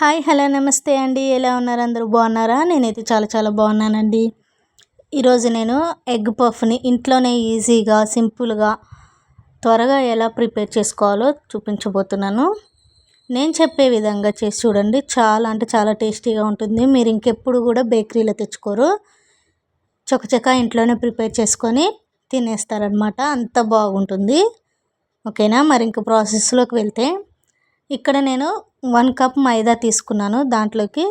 Hi hello నమస్తే అండి. ఎలా ఉన్నారు? అందరూ బాగున్నారా? నేనైతే చాలా చాలా బాగున్నానండి. ఈరోజు నేను ఎగ్ పఫ్ని ఇంట్లోనే ఈజీగా సింపుల్గా త్వరగా ఎలా ప్రిపేర్ చేసుకోవాలో చూపించబోతున్నాను. నేను చెప్పే విధంగా చేసి చూడండి. చాలా అంటే చాలా టేస్టీగా ఉంటుంది. మీరు ఇంకెప్పుడు కూడా బేకరీలో తెచ్చుకోరు. చకచక ఇంట్లోనే ప్రిపేర్ చేసుకొని తినేస్తారనమాట అంత బాగుంటుంది. ఓకేనా? మరి ఇంక ప్రాసెస్లోకి వెళ్తే ఇక్కడ నేను వన్ కప్ మైదా తీసుకున్నాను. దాంట్లోకి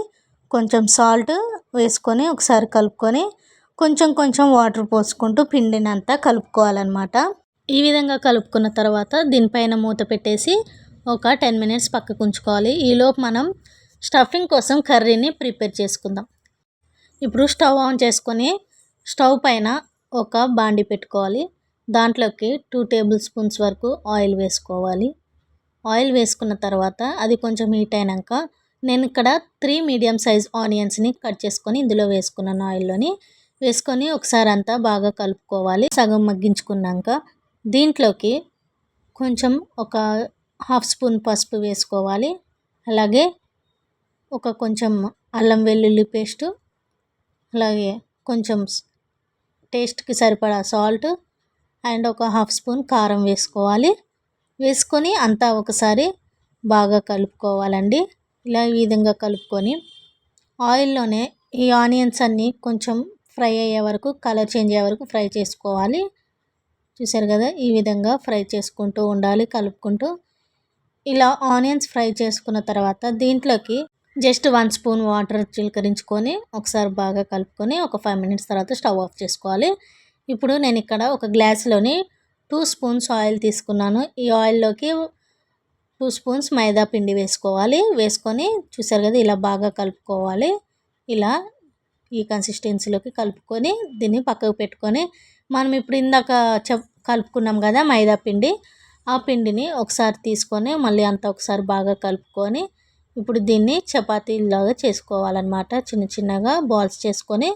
కొంచెం సాల్ట్ వేసుకొని ఒకసారి కలుపుకొని కొంచెం కొంచెం వాటర్ పోసుకుంటూ పిండిని అంతా కలుపుకోవాలన్నమాట. ఈ విధంగా కలుపుకున్న తర్వాత దీనిపైన మూత పెట్టేసి ఒక టెన్ మినిట్స్ పక్కకు ఉంచుకోవాలి. ఈలోపు మనం స్టఫింగ్ కోసం కర్రీని ప్రిపేర్ చేసుకుందాం. ఇప్పుడు స్టవ్ ఆన్ చేసుకొని స్టవ్ పైన ఒక బాండి పెట్టుకోవాలి. దాంట్లోకి టూ టేబుల్ స్పూన్స్ వరకు ఆయిల్ వేసుకోవాలి. ఆయిల్ వేసుకున్న తర్వాత అది కొంచెం హీట్ అయినాక నేను ఇక్కడ త్రీ మీడియం సైజ్ ఆనియన్స్ని కట్ చేసుకొని ఇందులో వేసుకున్నాను ఆయిల్లోని. వేసుకొని ఒకసారి అంతా బాగా కలుపుకోవాలి. సగం మగ్గించుకున్నాక దీంట్లోకి కొంచెం ఒక హాఫ్ స్పూన్ పసుపు వేసుకోవాలి. అలాగే ఒక కొంచెం అల్లం వెల్లుల్లి పేస్టు అలాగే కొంచెం టేస్ట్కి సరిపడా సాల్ట్ అండ్ ఒక హాఫ్ స్పూన్ కారం వేసుకోవాలి. వేసుకొని అంతా ఒకసారి బాగా కలుపుకోవాలండి. ఇలా ఈ విధంగా కలుపుకొని ఆయిల్లోనే ఈ ఆనియన్స్ అన్నీ కొంచెం ఫ్రై అయ్యే వరకు కలర్ చేంజ్ అయ్యే వరకు ఫ్రై చేసుకోవాలి. చూసారు కదా ఈ విధంగా ఫ్రై చేసుకుంటూ ఉండాలి కలుపుకుంటూ. ఇలా ఆనియన్స్ ఫ్రై చేసుకున్న తర్వాత దీంట్లోకి జస్ట్ వన్ స్పూన్ వాటర్ చిలకరించుకొని ఒకసారి బాగా కలుపుకొని ఒక ఫైవ్ మినిట్స్ తర్వాత స్టవ్ ఆఫ్ చేసుకోవాలి. ఇప్పుడు నేను ఇక్కడ ఒక గ్లాస్లోని టూ స్పూన్స్ ఆయిల్ తీసుకున్నాను. ఈ ఆయిల్లోకి టూ స్పూన్స్ మైదా పిండి వేసుకోవాలి. వేసుకొని చూసారు కదా ఇలా బాగా కలుపుకోవాలి. ఇలా ఈ కన్సిస్టెన్సీలోకి కలుపుకొని దీన్ని పక్కకు పెట్టుకొని మనం ఇప్పుడు ఇందాక కలుపుకున్నాం కదా మైదా పిండి ఆ పిండిని ఒకసారి తీసుకొని మళ్ళీ అంతా ఒకసారి బాగా కలుపుకొని ఇప్పుడు దీన్ని చపాతీలాగా చేసుకోవాలన్నమాట. చిన్న చిన్నగా బాల్స్ చేసుకొని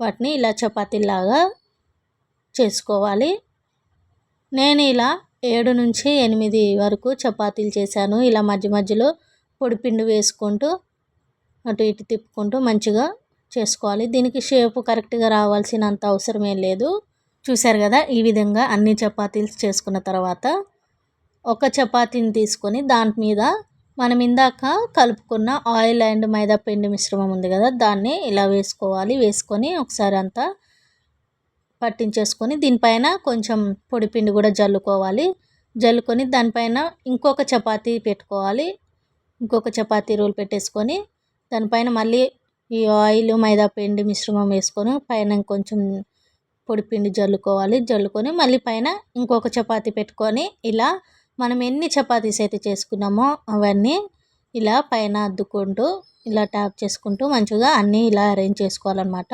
వాటిని ఇలా చపాతీలాగా చేసుకోవాలి. నేను ఇలా ఏడు నుంచి ఎనిమిది వరకు చపాతీలు చేశాను. ఇలా మధ్య మధ్యలో పొడిపిండి వేసుకుంటూ అటు ఇటు తిప్పుకుంటూ మంచిగా చేసుకోవాలి. దీనికి షేపు కరెక్ట్గా రావాల్సినంత ఏం లేదు. చూశారు కదా ఈ విధంగా అన్ని చపాతీలు చేసుకున్న తర్వాత ఒక చపాతీని తీసుకొని దాని మీద మనం ఇందాక కలుపుకున్న ఆయిల్ అండ్ మైదా పిండి మిశ్రమం ఉంది కదా దాన్ని ఇలా వేసుకోవాలి. వేసుకొని ఒకసారి అంతా పట్టించేసుకొని దీనిపైన కొంచెం పొడిపిండి కూడా జల్లుకోవాలి. జల్లుకొని దానిపైన ఇంకొక చపాతీ పెట్టుకోవాలి. ఇంకొక చపాతీ రోల్ పెట్టేసుకొని దానిపైన మళ్ళీ ఈ ఆయిల్ మైదా పిండి మిశ్రమం వేసుకొని పైన కొంచెం పొడిపిండి జల్లుకోవాలి. జల్లుకొని మళ్ళీ పైన ఇంకొక చపాతీ పెట్టుకొని ఇలా మనం ఎన్ని చపాతీస్ అయితే చేసుకున్నామో అవన్నీ ఇలా పైన అద్దుకుంటూ ఇలా ట్యాప్ చేసుకుంటూ మంచిగా అన్నీ ఇలా అరేంజ్ చేసుకోవాలన్నమాట.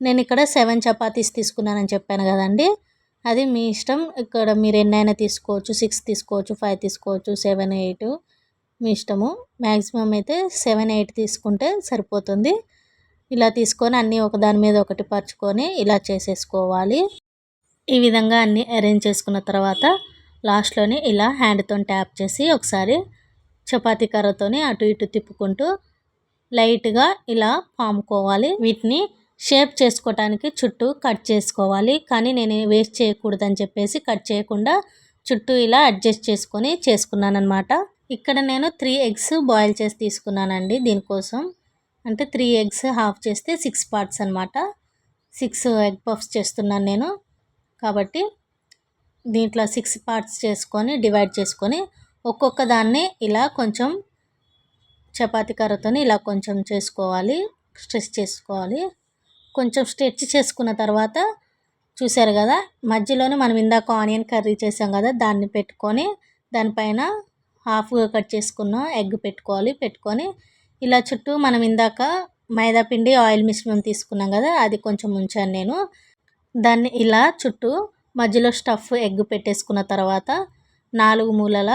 నేను ఇక్కడ సెవెన్ చపాతీస్ తీసుకున్నానని చెప్పాను కదండి. అది మీ ఇష్టం. ఇక్కడ మీరు ఎన్నైనా తీసుకోవచ్చు సిక్స్ తీసుకోవచ్చు ఫైవ్ తీసుకోవచ్చు సెవెన్ ఎయిట్ మీ ఇష్టము. మ్యాక్సిమం అయితే సెవెన్ ఎయిట్ తీసుకుంటే సరిపోతుంది. ఇలా తీసుకొని అన్నీ ఒకదాని మీద ఒకటి పరుచుకొని ఇలా చేసేసుకోవాలి. ఈ విధంగా అన్నీ అరేంజ్ చేసుకున్న తర్వాత లాస్ట్లోని ఇలా హ్యాండ్తో ట్యాప్ చేసి ఒకసారి చపాతీ కర్రతోనే అటు ఇటు తిప్పుకుంటూ లైట్గా ఇలా పాముకోవాలి వీటిని షేప్ చేసుకోవటానికి చుట్టూ కట్ చేసుకోవాలి. కానీ నేను వేస్ట్ చేయకూడదని చెప్పేసి కట్ చేయకుండా చుట్టూ ఇలా అడ్జస్ట్ చేసుకొని చేసుకున్నాను అనమాట ఇక్కడ నేను త్రీ ఎగ్స్ బాయిల్ చేసి తీసుకున్నానండి దీనికోసం. అంటే త్రీ ఎగ్స్ హాఫ్ చేస్తే సిక్స్ పార్ట్స్ అనమాట సిక్స్ ఎగ్ పఫ్స్ చేస్తున్నాను నేను. కాబట్టి దీంట్లో సిక్స్ పార్ట్స్ చేసుకొని డివైడ్ చేసుకొని ఒక్కొక్క దాన్ని ఇలా కొంచెం చపాతి కర్రతో ఇలా కొంచెం చేసుకోవాలి స్ట్రెచ్ చేసుకోవాలి. కొంచెం స్ట్రెచ్ చేసుకున్న తర్వాత చూసారు కదా మధ్యలోనే మనం ఇందాక ఆనియన్ కర్రీ చేసాం కదా దాన్ని పెట్టుకొని దానిపైన హాఫ్గా కట్ చేసుకున్న ఎగ్ పెట్టుకోవాలి పెట్టుకొని ఇలా చుట్టూ మనం ఇందాక మైదా పిండి ఆయిల్ మిశ్రమం తీసుకున్నాం కదా అది కొంచెం ఉంచాను నేను. దాన్ని ఇలా చుట్టూ మధ్యలో స్టఫ్ ఎగ్ పెట్టేసుకున్న తర్వాత నాలుగు మూలల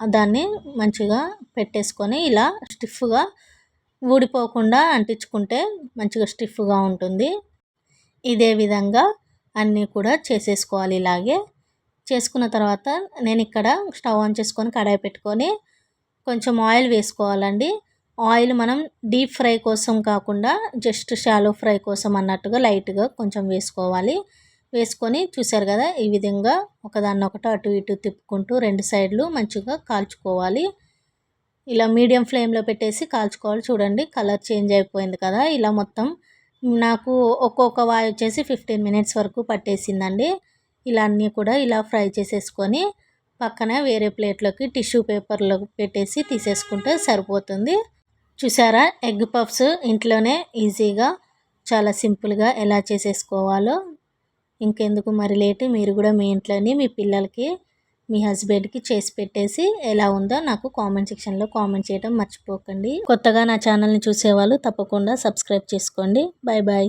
దాన్ని మంచిగా పెట్టేసుకొని ఇలా స్టిఫ్గా ఊడిపోకుండా అంటించుకుంటే మంచిగా స్టిఫ్గా ఉంటుంది. ఇదే విధంగా అన్నీ కూడా చేసేసుకోవాలి ఇలాగే. చేసుకున్న తర్వాత నేను ఇక్కడ స్టవ్ ఆన్ చేసుకొని కడాయి పెట్టుకొని కొంచెం ఆయిల్ వేసుకోవాలండి. ఆయిల్ మనం డీప్ ఫ్రై కోసం కాకుండా జస్ట్ షాలో ఫ్రై కోసం అన్నట్టుగా లైట్గా కొంచెం వేసుకోవాలి. వేసుకొని చూసారు కదా ఈ విధంగా ఒకదాన్ని ఒకటి అటు ఇటు తిప్పుకుంటూ రెండు సైడ్లు మంచిగా కాల్చుకోవాలి. ఇలా మీడియం ఫ్లేమ్లో పెట్టేసి కాల్చుకోవాలి. చూడండి కలర్ చేంజ్ అయిపోయింది కదా ఇలా మొత్తం నాకు ఒక్కొక్క వాయి వచ్చేసి ఫిఫ్టీన్ మినిట్స్ వరకు పట్టేసిందండి. ఇలా అన్నీ కూడా ఇలా ఫ్రై చేసేసుకొని పక్కన వేరే ప్లేట్లోకి టిష్యూ పేపర్లో పెట్టేసి తీసేసుకుంటే సరిపోతుంది. చూసారా ఎగ్ పఫ్స్ ఇంట్లోనే ఈజీగా చాలా సింపుల్గా ఎలా చేసేసుకోవాలో. ఇంకెందుకు మరి లేటు? మీరు కూడా మీ ఇంట్లోని మీ పిల్లలకి మీ హస్బెండ్కి చేసి పెట్టేసి ఎలా ఉందో నాకు కామెంట్ సెక్షన్లో కామెంట్ చేయడం మర్చిపోకండి. కొత్తగా నా ఛానల్ని చూసేవాళ్ళు తప్పకుండా సబ్స్క్రైబ్ చేసుకోండి. Bye bye